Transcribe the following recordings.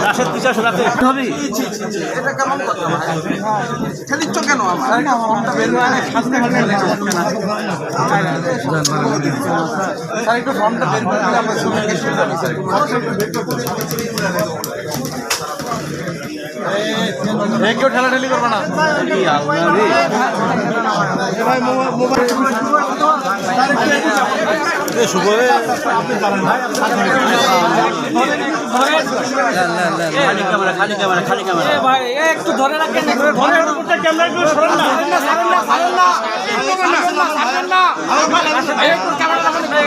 রাশেদ পিছা শোনাতে হবে এটা কেমন কথা খেলিচ্ছ কেন আমার একটু ফর্মটা বের করে কেউ ঠেলাঠেলি করবে না খালি ক্যামেরা খালি ক্যামেরা খালি ক্যামেরা ভাই একটু ধরে রাখেন ধরে ক্যামেরা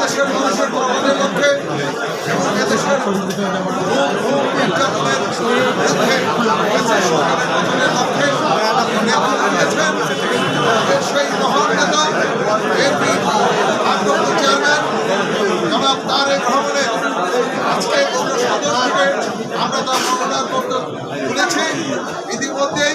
দেশের মানুষের কল্যাণের লক্ষ্যে এবং এদেশের নির্যাতনের বিরুদ্ধে দেশের সরকারের গঠনের লক্ষ্যে নেতৃত্ব দিয়েছেন সেই মহান নেতা বিএনপি ভারপ্রাপ্ত চেয়ারম্যান জনাব তারেক রহমানের আজকে অন্য সদর থেকে আমরা তার মনোনয়ন পত্র তুলেছি ইতিমধ্যেই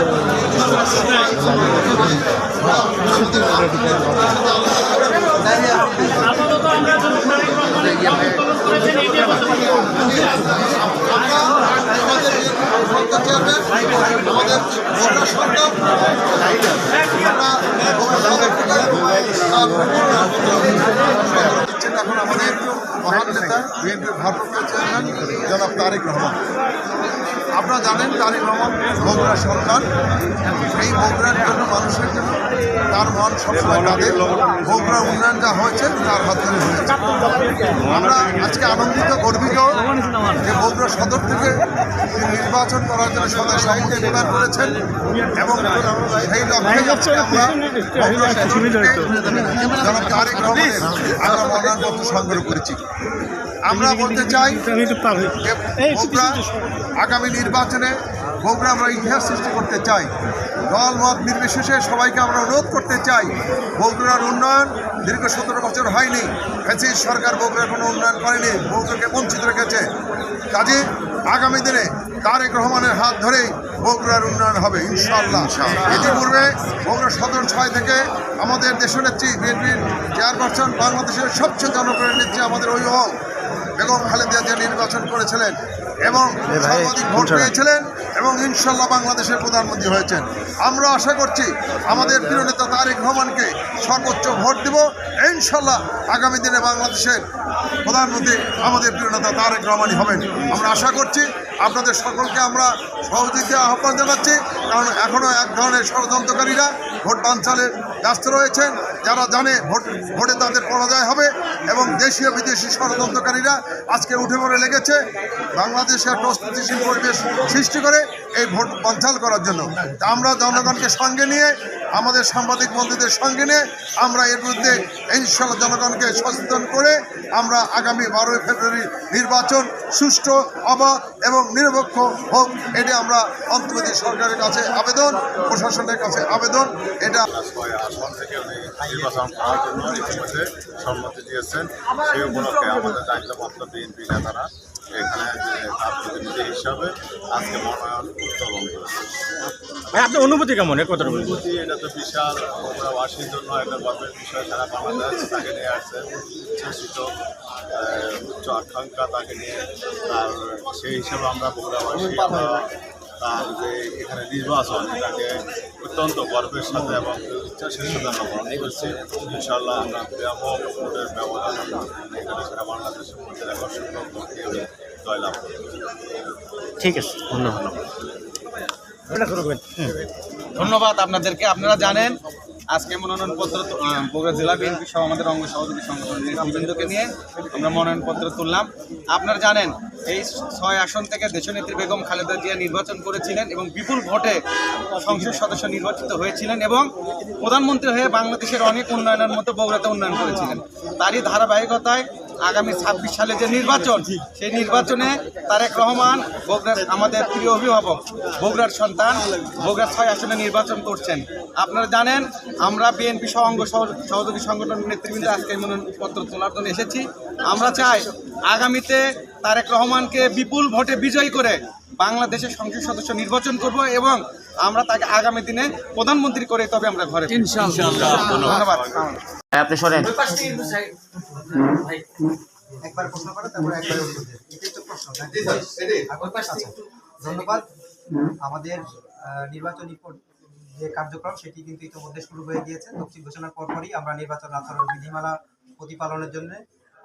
বড় আমরা এখন আমাদের মহান নেতা বিএনপির ভারপ্রাপ্ত চেয়ারম্যান জনাব তারেক রহমান। আপনারা জানেন তারেক রহমান বগুড়া সন্তান এই বগুড়ার জন্য মানুষের জন্য তার মন সবসময় তাদের। বগুড়ার উন্নয়ন যা হয়েছে, তার হাত ধরে হয়েছে। আমরা আজকে আনন্দিত, গর্বিত যে বগুড়া সদর থেকে নির্বাচন করার জন্য সদা সাহিত্য প্রদান করেছেন এবং সেই লক্ষ্যে আমরা সদর তারেক রহমানের আমরা মনোনয়নপত্র সংগ্রহ করেছি। আমরা বলতে চাই আগামী নির্বাচনে বগুড়া আমরা ইতিহাস সৃষ্টি করতে চাই। দল মত নির্বিশেষে সবাইকে আমরা অনুরোধ করতে চাই। বগুড়ার উন্নয়ন দীর্ঘ সতেরো বছর হয়নি। ফ্যাসিস সরকার বগুড়ার কোনো উন্নয়ন করেনি। বগুড়াকে বঞ্চিত রেখেছে। কাজে আগামী দিনে তারেক রহমানের হাত ধরেই বগুড়ার উন্নয়ন হবে ইনশাল্লাহ ইতিপূর্বে বগুড়া সদর ছয় থেকে আমাদের দেশনেত্রী বিএনপির চেয়ারপারসন বাংলাদেশের সবচেয়ে জনপ্রিয় নেত্রী আমাদের অভিভাবক বেগম খালেদা জিয়া নির্বাচন করেছিলেন এবং সর্বাধিক ভোট পেয়েছিলেন এবং ইনশাল্লাহ বাংলাদেশের প্রধানমন্ত্রী হয়েছেন। আমরা আশা করছি আমাদের প্রিয় নেতা তারেক রহমানকে সর্বোচ্চ ভোট দেব। ইনশাল্লাহ আগামী দিনে বাংলাদেশের প্রধানমন্ত্রী আমাদের প্রিয় নেতা তারেক রহমানই হবেন। আমরা আশা করছি আপনাদের সকলকে আমরা সহযোগিতা আহ্বান জানাচ্ছি কারণ এখনও এক ধরনের ষড়যন্ত্রকারীরা ভোট বাঞ্চালে ব্যস্ত রয়েছেন। যারা জানে ভোট, ভোটে তাদের পরাজয় হবে এবং দেশীয় বিদেশি ষড়যন্ত্রকারীরা আজকে উঠে পড়ে লেগেছে বাংলাদেশের প্রস্তুতিশীল পরিবেশ সৃষ্টি করে এই ভোট বাঞ্চাল করার জন্য। আমরা জনগণকে সঙ্গে নিয়ে আমাদের সাংবাদিক বন্ধুদের সঙ্গে নিয়ে আমরা এর বিরুদ্ধে ইনশাল্লাহ জনগণকে সচেতন করে আমরা আগামী বারোই ফেব্রুয়ারি নির্বাচন সুষ্ঠু অবাধ এবং নিরপেক্ষ হোক, এটা আমরা অন্তর্বর্তী সরকারের কাছে আবেদন, প্রশাসনের কাছে আবেদন, এটা সম্মতি দিয়েছেন এখানে তার প্রতিনিধি হিসাবে আজকে মনোনয়ন উত্তোলন করেছে ভাই আপনার অনুভূতি কেমন? এ কথাটা বলুন। অনুভূতি এটা তো বিশাল। বগুড়াবাসীর জন্য একটা গর্বের বিষয় সারা বাংলাদেশ তাকে নিয়ে আসছে উচ্ছ্বসিত উচ্চ আকাঙ্ক্ষা তাকে নিয়ে। তার সেই হিসাবে আমরা বগুড়াবাসী আমরা তার যে এখানে নির্বাচন এটাকে অত্যন্ত গর্বের সাথে এবং উচ্ছ্বাসের সাথে আমরা গ্রহণ করছি। ইনশাল্লাহ আমরা ব্যাপক ভোটের ব্যবধান এখানে সারা বাংলাদেশের মধ্যে আকর্ষণ জয়লাভ ঠিক আছে ধন্যবাদ। ধন্যবাদ আপনাদেরকে। আপনারা জানেন, আজকে মনোনয়নপত্র বগুড়া জেলা বিএনপি সহ আমাদের অঙ্গ সহযোগী নেতৃবৃন্দকে নিয়ে আমরা মনোনয়নপত্র তুললাম। আপনারা জানেন, এই ছয় আসন থেকে দেশনেত্রী বেগম খালেদা জিয়া নির্বাচন করেছিলেন এবং বিপুল ভোটে সংসদ সদস্য নির্বাচিত হয়েছিলেন এবং প্রধানমন্ত্রী হয়ে বাংলাদেশের অনেক উন্নয়নের মতো বগুড়াতে উন্নয়ন করেছিলেন। তারই ধারাবাহিকতায় আগামী ছাব্বিশ সালে যে নির্বাচন সেই নির্বাচনে তারেক রহমান বগুড়ার আমাদের প্রিয় অভিভাবক বগুড়ার সন্তান বগুড়ার ছয় আসনে নির্বাচন করছেন। আপনারা জানেন আমরা বিএনপি সহ অঙ্গ সহ- সহযোগী সংগঠনের নেতৃবৃন্দ আজকে মনোনয়নপত্র তোলার জন্য এসেছি। আমরা চাই আগামীতে তারেক রহমানকে বিপুল ভোটে বিজয়ী করে বাংলাদেশের সংসদ সদস্য নির্বাচন করব এবং আমরা তাকে আগামী দিনে প্রধানমন্ত্রী করে তবে আমরা ঘরে ধন্যবাদ। আপনি শোনেন। একবার প্রশ্ন করে তারপরে একবার প্রশ্ন আচ্ছা, ধন্যবাদ। আমাদের নির্বাচনী যে কার্যক্রম সেটি কিন্তু ইতিমধ্যে শুরু হয়ে গিয়েছে। দক্ষিণ ঘোষণার পরপরই আমরা নির্বাচন আচরণ বিধিমালা প্রতিপালনের জন্য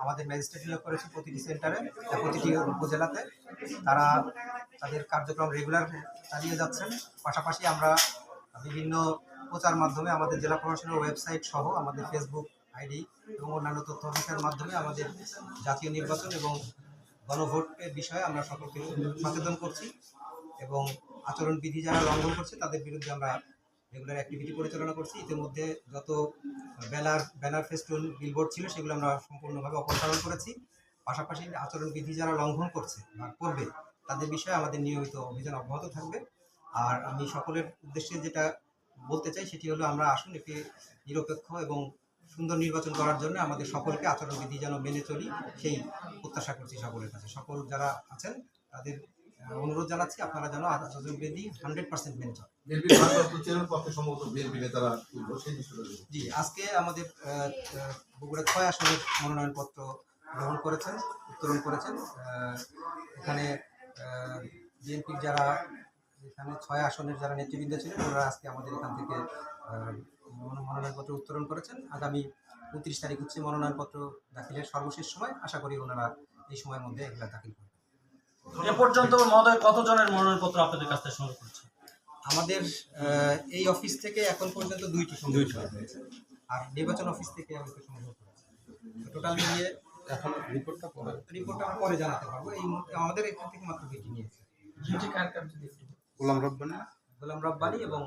আমাদের ম্যাজিস্ট্রেট নিয়োগ করেছি প্রতিটি সেন্টারে প্রতিটি উপজেলাতে। তারা তাদের কার্যক্রম রেগুলার চালিয়ে যাচ্ছেন। পাশাপাশি আমরা বিভিন্ন প্রচার মাধ্যমে আমাদের জেলা প্রশাসনের ওয়েবসাইট সহ আমাদের ফেসবুক আইডি এবং অন্যান্য তথ্য বিষয়ের মাধ্যমে আমাদের জাতীয় নির্বাচন এবং গণভোটের বিষয়ে আমরা সকলকে সচেতন করছি এবং আচরণবিধি যারা লঙ্ঘন করছে, তাদের বিরুদ্ধে আমরা রেগুলার অ্যাক্টিভিটি পরিচালনা করছি। ইতিমধ্যে যত ব্যানার ব্যানার ফেস্টুন, বিলবোর্ড ছিল, সেগুলো আমরা সম্পূর্ণভাবে অপসারণ করেছি। পাশাপাশি আচরণবিধি যারা লঙ্ঘন করছে বা করবে, তাদের বিষয়ে আমাদের নিয়মিত অভিযান অব্যাহত থাকবে। আর আমি সকলের উদ্দেশ্যে যেটা বলতে চাই, সেটি হলো আমরা আসুন একটি নিরপেক্ষ এবং সুন্দর নির্বাচন করার জন্য আমাদের সকলকে আচরণবিধি যেন মেনে চলি সেই প্রত্যাশা করছি সকলের কাছে। সকল যারা আছেন তাদের অনুরোধ জানাচ্ছি আপনারা যেন আচরণবিধি হান্ড্রেড পার্সেন্ট মেনে চলেন। জি আজকে আমাদের বগুড়া ছয় আসনের মনোনয়নপত্র গ্রহণ করেছেন উত্তোলন করেছেন। এখানে বিএনপির যারা এখানে ছয় আসনের যারা নেতৃবৃন্দ ছিলেন ওনারা আজকে আমাদের এখান থেকে মনো- মনোনয়নপত্র উত্তোলন করেছেন। আগামী উনত্রিশ তারিখ হচ্ছে মনোনয়নপত্র দাখিলের সর্বশেষ সময়। আশা করি ওনারা এই সময়ের মধ্যে এগুলা দাখিল করবেন। এ পর্যন্ত মহোদয় কতজনের মনোনয়নপত্র আপনাদের কাছ থেকে সংগ্রহ করছে আমাদের আহ, এই অফিস থেকে এখন পর্যন্ত দুইটি সংগ্রহ করা হয়েছে। আর নির্বাচন অফিস থেকে আমাদের সংগ্রহ করেছে। টোটাল মিলিয়ে এখন রিপোর্টটা পরে রিপোর্টটা আমরা পরে জানাতে পারব। এই মুহূর্তে আমাদের এখান থেকে মাত্র দুইটি নিয়েছে। গোলাম রব্বানি? গোলাম রব্বানি এবং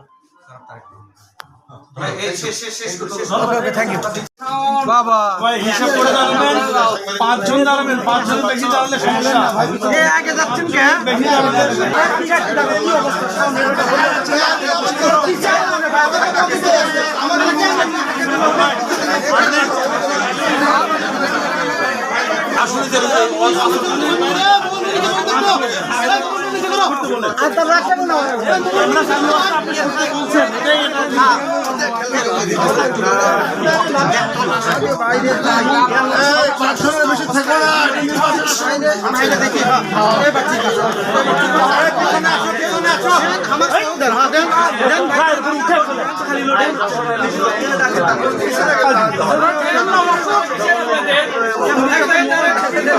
শরফ তারেক রহমান। বাবা ভাই হিসাব করে দাঁড়াবেন পাঁচজন দাঁড়াবেন পাঁচজন বেশি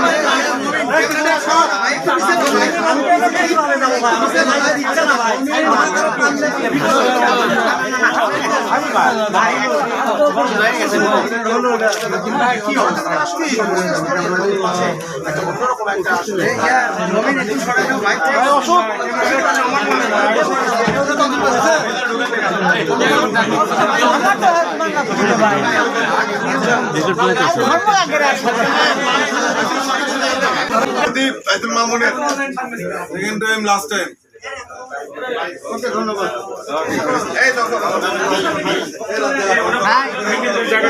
দাঁড়ালে সমস্যা যাচ্ছেন কে বেশি দাঁড়ালে আমাকে তিনটা দিন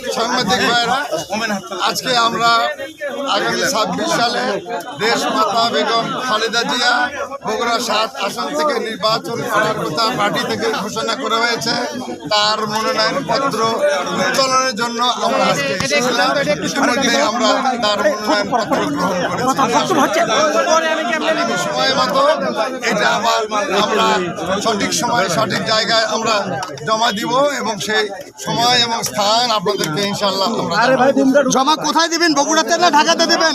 সাংবাদিক ভাইরা, আজকে আমরা আগামী ছাব্বিশ সালে দেশ মাতা বেগম খালেদা জিয়া বগুড়া সাত আসন থেকে নির্বাচন করার কথা পার্টি থেকে ঘোষণা করা হয়েছে। তার মনোনয়ন পত্র উত্তোলনের জন্য আমরা আজকে আমরা তার মনোনয়ন পত্র গ্রহণ করেছি। সময় মতো এটা আবার আমরা সঠিক সময়ে সঠিক জায়গায় আমরা জমা দিব এবং সেই সময় এবং স্থান আপনাদেরকে জমা কোথায় দিবেন বগুড়াতে না ঢাকাতে দেবেন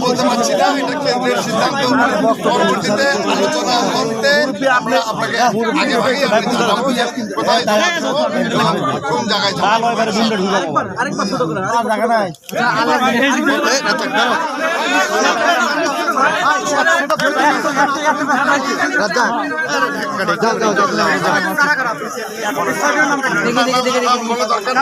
বলতে পারছি না এটা কেন্দ্রের সিদ্ধান্ত পরবর্তীতে আলোচনা করতে আমরা আপনাকে আগে ভাগে আমি জানাব যে কোথায় জমা দেবো এবং কোন জায়গায় জমা দেবো। বলা দরকার না।